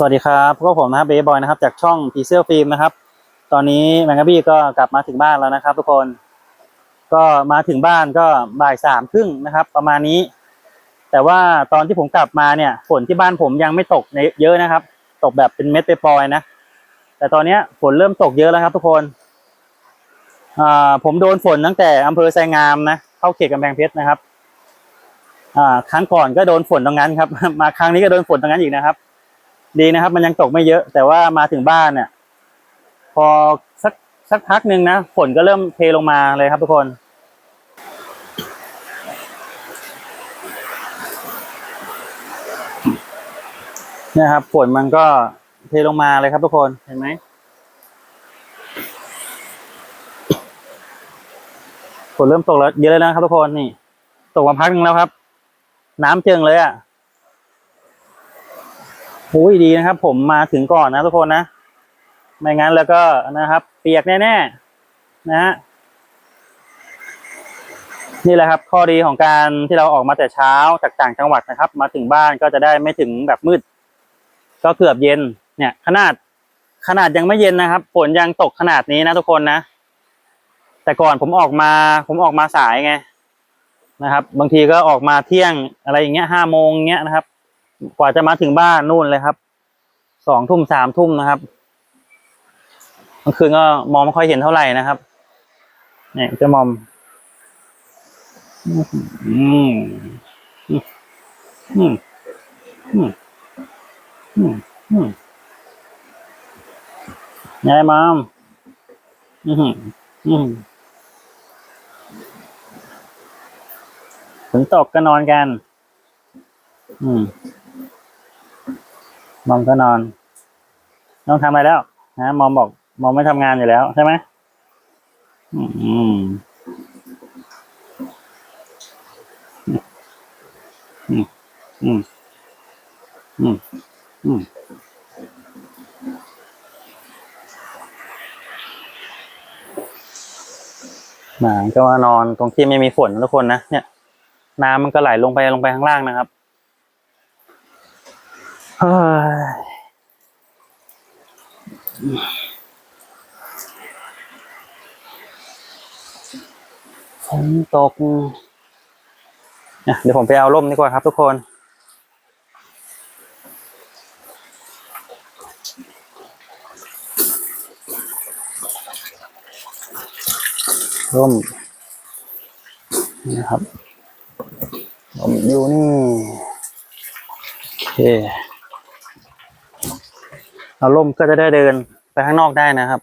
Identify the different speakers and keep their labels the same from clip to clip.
Speaker 1: สวัสดีครับพวกผมนะครับเบย์บอยนะครับจากช่องพีเซลฟิล์มนะครับ ตอนนี้แมงกะบี้ก็กลับมาถึงบ้านแล้วนะครับ ทุกคน ก็มาถึงบ้านก็บ่ายสามครึ่งนะครับ ประมาณนี้ แต่ว่าตอนที่ผมกลับมาเนี่ยฝนที่บ้านผมยังไม่ตกในเยอะนะครับ ตกแบบเป็นเม็ดไปปลอยนะ แต่ตอนเนี้ยฝนเริ่มตกเยอะแล้วครับ ทุกคนอ่าผมโดนฝนตั้งแต่อำเภอไซงามนะเข้าเขตกำแพงเพชรนะครับอ่าครั้งก่อนก็โดนฝนตรงนั้นครับ มาครั้งนี้ก็โดนฝนตรงนั้นอีกนะครับ ดีนะครับ มันยังตกไม่เยอะ แต่ว่ามาถึงบ้านเนี่ย พอสักสักพักหนึ่งนะฝนก็เริ่มเทลงมาเลยครับทุกคนเนี่ยครับฝนมันก็เทลงมาเลยครับทุกคนเห็นไหมฝนเริ่มตกแล้วเยอะแล้วนะครับทุกคนนี่ ตกมาพักหนึ่งแล้วครับ น้ำเจิงเลยอะ อ้ยดีนะครับ ผมมาถึงก่อนนะทุกคนนะ ไม่งั้นแล้วก็นะครับ เปียกแน่ๆนะฮะนี่แหละครับ ข้อดีของการที่เราออกมาแต่เช้าจากต่างจังหวัดนะครับ มาถึงบ้านก็จะได้ไม่ถึงแบบมืด ก็เกือบเย็นเนี่ย ขนาดขนาดยังไม่เย็นนะครับฝนยังตกขนาดนี้นะทุกคนนะ แต่ก่อนผมออกมา ผมออกมาสายไงนะครับ บางทีก็ออกมาเที่ยงอะไรอย่างเงี้ยห้าโมงเงี้ยนะครับ กว่าจะมาถึงบ้านนู่นเลยครับ สองทุ่มสามทุ่มนะครับกลางคืนก็มองไม่ค่อยเห็นเท่าไหร่นะครับ เนี่ยจะมอมอืมอืมอืมอืมอืมอืมยายมอมอืมอืมฝนตกก็นอนกัน อืม มอมก็นอน น้องทำอะไรแล้วนะมอมบอก มอมไม่ทำงานอยู่แล้วใช่ไหมอืมอืมอืมอืมอืมอืมหมาก็มานอนตรงที่ไม่มีฝนทุกคนนะเนี่ย น้ำมันก็ไหลลงไปลงไปข้างล่างนะครับ ฝนตกเดี๋ยวผมไปเอาร่มดีกว่าครับทุกคนร่มนะครับร่มอยู่นี่โอเค เอาร่มก็จะได้เดินไปข้างนอกได้นะครับ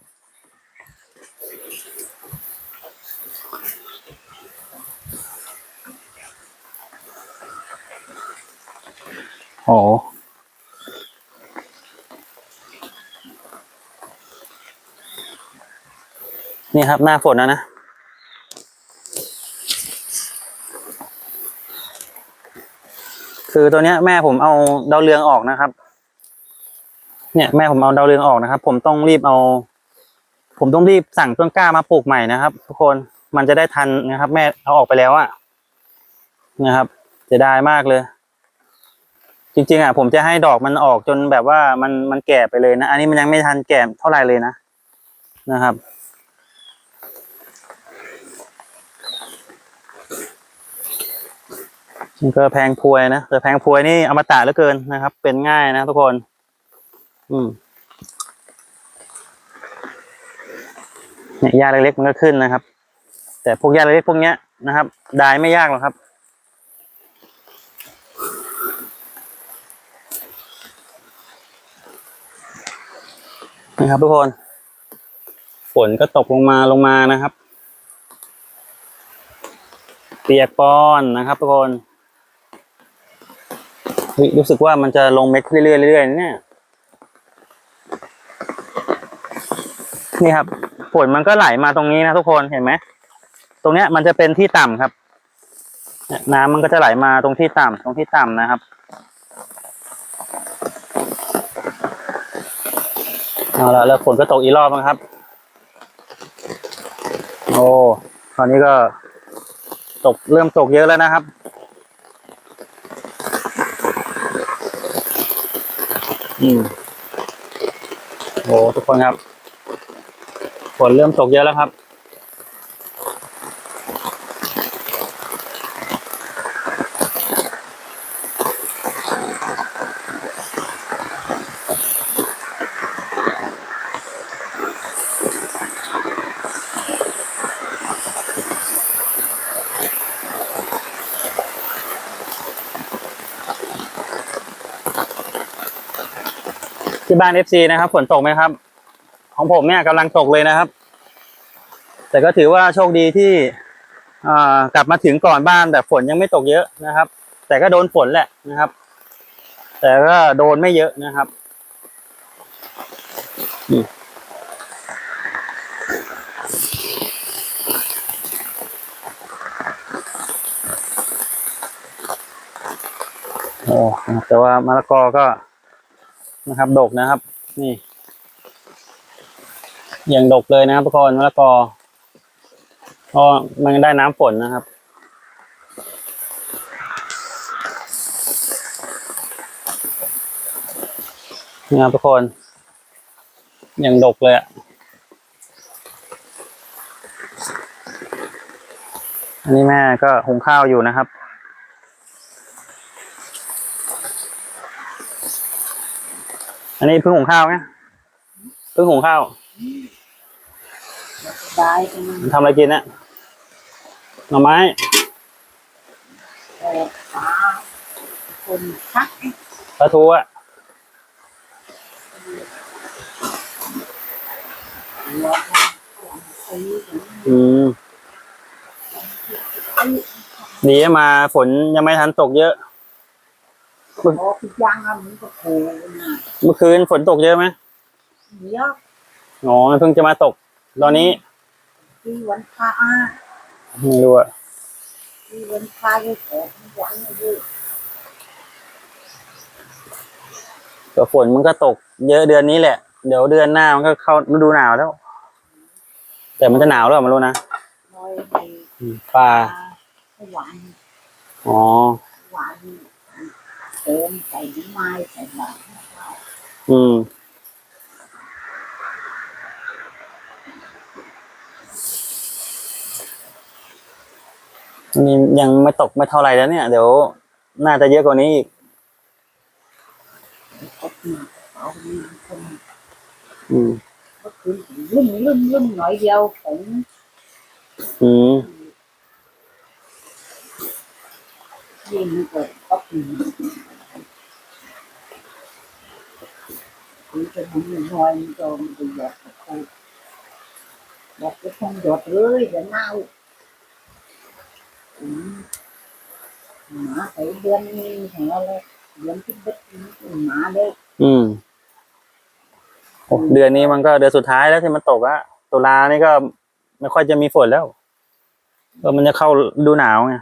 Speaker 1: โอ้นี่ครับหน้าฝนแล้วนะคือตัวเนี้ยแม่ผมเอาดาวเรืองออกนะครับ เนี่ยแม่ผมเอาดาวเรืองออกนะครับ ผมต้องรีบเอา ผมต้องรีบสั่งต้นกล้ามาปลูกใหม่นะครับ ทุกคนมันจะได้ทันนะครับ แม่เอาออกไปแล้วอะนะครับจะได้มากเลย จริง ๆอะผมจะให้ดอกมันออกจนแบบว่ามันมันแก่ไปเลยนะ อันนี้มันยังไม่ทันแก่เท่าไหร่เลยนะนะครับมันก็แพงพวยนะแต่แพงพวยนี่อมตะเหลือเกินนะครับ เป็นง่ายนะทุกคน อืมเนี่ยหญ้าเล็กๆมันก็ขึ้นนะครับ แต่พวกหญ้าเล็กๆพวกเนี้ยนะครับดายไม่ยากหรอกครับนะครับทุกคน ฝนก็ตกลงมาลงมานะครับ เปียกปอนนะครับทุกคนรู้สึกว่ามันจะลงเม็ดเรื่อยๆเรื่อยๆเนี่ย นี่ครับฝนมันก็ไหลมาตรงนี้นะทุกคนเห็นไหมตรงเนี้ยมันจะเป็นที่ต่ำครับนี่ยน้ำมันก็จะไหลมาตรงที่ต่ำตรงที่ต่ำนะครับเอาละแล้วฝนก็ตกอีกรอบนะครับ โอ้คราวนี้ก็ตกเริ่มตกเยอะแล้วนะครับอืมโอ้ทุกคนครับ ฝนเริ่มตกเยอะแล้วครับ ที่บ้านเอฟซีนะครับ ฝนตกไหมครับ ของผมเนี่ยกำลังตกเลยนะครับ แต่ก็ถือว่าโชคดีที่กลับมาถึงก่อนบ้านแต่ฝนยังไม่ตกเยอะนะครับ แต่ก็โดนฝนแหละนะครับ แต่ก็โดนไม่เยอะนะครับโอ้แต่ว่ามะละกอก็นะครับดกนะครับ นี่ อยังดกเลยนะครับทุกคนมะละกอเพราะมันได้น้ำฝนนะครับนี่ครับทุกคน อยังดกเลยอะอันนี้แม่ก็หุงข้าวอยู่นะครับ อันนี้เพิ่งหุงข้าวไงเพิ่งหุงข้าว
Speaker 2: ได้เป็น
Speaker 1: ทำอะไรกินเนี่ยหน่อไม้
Speaker 2: แปดปลาคนชัก
Speaker 1: ปลาทูอะ
Speaker 2: หัวสี
Speaker 1: อืมดีอะมาฝนยังไม่ทันตกเยอะ
Speaker 2: พอพิยางมันก็โผล่มา
Speaker 1: เมื่อคืนฝนตกเยอะไหม
Speaker 2: เยอะ
Speaker 1: อ๋อมันเพิ่งจะมาตก ตอนนี้
Speaker 2: ที่วันพระ
Speaker 1: ไม่รู้อะ
Speaker 2: ที่วันพระที่แปดยังอยู่
Speaker 1: แต่ฝนมันก็ตกเยอะเดือนนี้แหละ เดี๋ยวเดือนหน้ามันก็เข้าฤดูหนาวแล้ว แต่มันจะหนาวหรือเปล่าไม่รู้นะ
Speaker 2: น้อยไป
Speaker 1: อืมปลา
Speaker 2: หวาน
Speaker 1: อ๋อ
Speaker 2: หวานเติมใส่ไม้ใส่หลา
Speaker 1: อืม นี่ยังไม่ตกไม่เท่าไหร่แล้วเนี่ย เดี๋ยว น่าจะเยอะกว่านี้อีก
Speaker 2: ก็กินเอาดีคน
Speaker 1: อืม
Speaker 2: ก็คือลุ่มลุ่มลุ่มหน่อยเดียวของ
Speaker 1: อืม
Speaker 2: ยิงเกิดก็คือคือจะทำหน่อยมันจะมันจะหยดกับเขาหยดก็ต้องหยดเลยเดี๋ยวเน่าอืม หมาไปเดือนนี้ของเราเลยเดือนที่เบ็ดนี้หมาเลย
Speaker 1: อืมโอ้เดือนนี้มันก็เดือนสุดท้ายแล้วที่มันตกอะตุลานี่ก็ไม่ค่อยจะมีฝนแล้วก็มันจะเข้าดูหนาวไง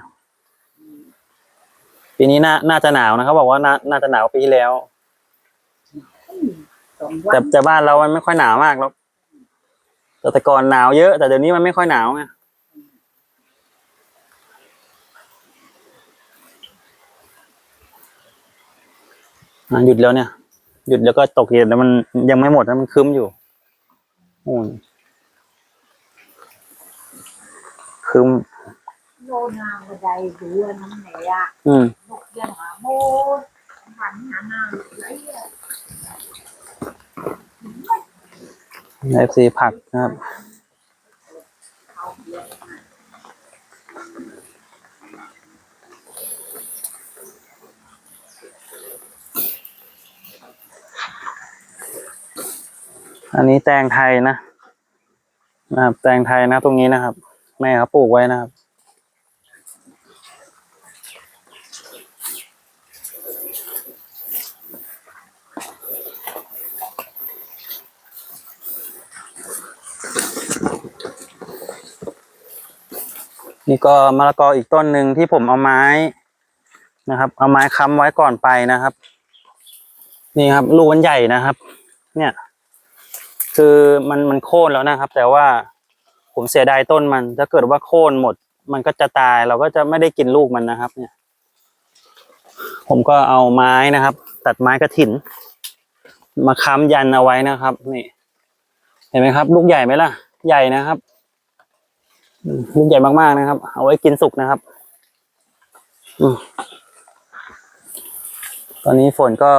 Speaker 1: ปีนี้น่าน่าจะหนาวนะเขาบอกว่าน่าน่าจะหนาวปีที่แล้ว แต่แต่บ้านเรามันไม่ค่อยหนาวมากหรอกแต่แต่ก่อนหนาวเยอะแต่เดี๋ยวนี้มันไม่ค่อยหนาวไง หยุดแล้วเนี่ย หยุดแล้วก็ตกเย็นแล้วมันยังไม่หมดนะมันครึ้มอยู่โอ้ยครึ้ม
Speaker 2: โลนาบันไดดูน้ำไหนอะ
Speaker 1: อืม
Speaker 2: นกเยังหาโมดหันหาหน้าไหลอะ
Speaker 1: เอฟซีผักนะครับ
Speaker 2: เอาเบียร์มา
Speaker 1: อั นนี้แตงไทยนะนะครับ แตงไทยนะตรงนี้นะครับ แม่เขาปลูกไว้นะครับ นี่ก็มะละกออีกต้นหนึ่งที่ผมเอาไม้นะครับ เอาไม้ค้ำไว้ก่อนไปนะครับ นี่ครับลูกมันใหญ่นะครับ เนี่ย คือมันมันโค่นแล้วนะครับ แต่ว่าผมเสียดายต้นมัน ถ้าเกิดว่าโค่นหมด มันก็จะตายเราก็จะไม่ได้กินลูกมันนะครับ เนี่ย ผมก็เอาไม้นะครับ ตัดไม้กระถิน มาค้ำยันเอาไว้นะครับ นี่ เห็นไหมครับ ลูกใหญ่ไหมล่ะ ใหญ่นะครับลูกใหญ่มากๆนะครับ เอาไว้กินสุกนะครับอตอนนี้ฝนก็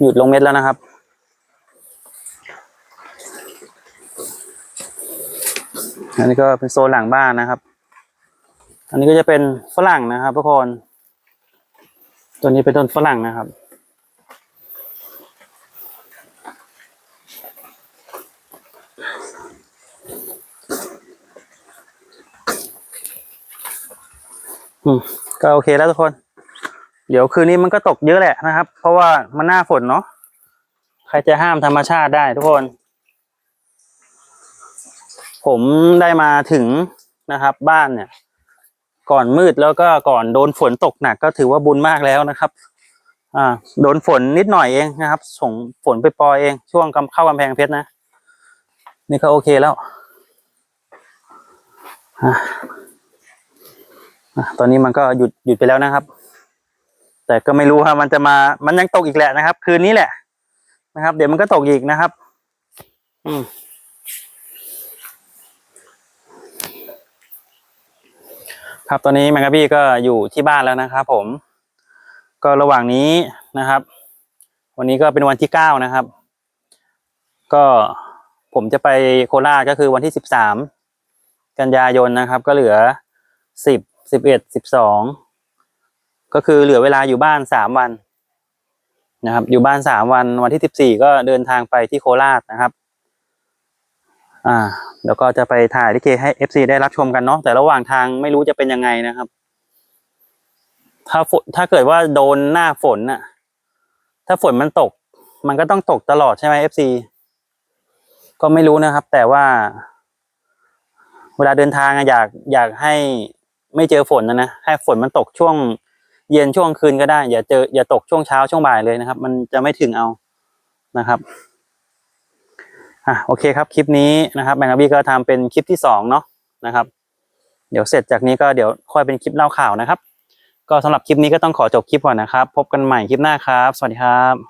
Speaker 1: หยุดลงเม็ดแล้วนะครับ อันนี้ก็เป็นโซนหลังบ้านนะครับ อันนี้ก็จะเป็นฝรั่งนะครับทุกคนตัวนี้เป็นต้นฝรั่งนะครับ อืมก็โอเคแล้วทุกคน เดี๋ยวคืนนี้มันก็ตกเยอะแหละนะครับ เพราะว่ามันหน้าฝนเนาะ ใครจะห้ามธรรมชาติได้ทุกคน ผมได้มาถึงนะครับ บ้านเนี่ย ก่อนมืดแล้วก็ก่อนโดนฝนตกหนักก็ถือว่าบุญมากแล้วนะครับ อ่า โดนฝนนิดหน่อยเองนะครับ ส่งฝนไปปล่อยเอง ช่วงกำเข้ากำแพงเพชรนะ นี่ก็โอเคแล้วอะตอนนี้มันก็หยุดหยุดไปแล้วนะครับ แต่ก็ไม่รู้ว่ามันจะมามันยังตกอีกแหละนะครับ คืนนี้แหละนะครับ เดี๋ยวมันก็ตกอีกนะครับ อืม ครับตอนนี้แมงกะบี้ก็อยู่ที่บ้านแล้วนะครับผม ก็ระหว่างนี้นะครับ วันนี้ก็เป็นวันที่เก้านะครับ ก็ผมจะไปโคราชก็คือวันที่สิบสามกันยายนนะครับ ก็เหลือสิบสิบเอ็ดสิบสองก็คือเหลือเวลาอยู่บ้านสามวันนะครับ อยู่บ้านสามวันวันที่สิบสี่ก็เดินทางไปที่โคราชนะครับ อ่าแล้วก็จะไปถ่ายลิเกให้ FC ได้รับชมกันเนาะแต่ระหว่างทางไม่รู้จะเป็นยังไงนะครับ ถ้าฝนถ้าเกิดว่าโดนหน้าฝนน่ะ ถ้าฝนมันตก มันก็ต้องตกตลอดใช่ไหม FC ก็ไม่รู้นะครับ แต่ว่า เวลาเดินทางอยากอยากให้ไม่เจอฝนนะนะให้ฝนมันตกช่วง เย็นช่วงคืนก็ได้ อย่าเจออย่าตกช่วงเช้าช่วงบ่ายเลยนะครับ มันจะไม่ถึงเอานะครับ อะโอเคครับคลิปนี้นะครับแบงค์บี้ก็ทำเป็นคลิปที่สองเนาะนะครับ เดี๋ยวเสร็จจากนี้ก็เดี๋ยวค่อยเป็นคลิปเล่าข่าวนะครับ ก็สำหรับคลิปนี้ก็ต้องขอจบคลิปก่อนนะครับ พบกันใหม่คลิปหน้าครับ สวัสดีครับ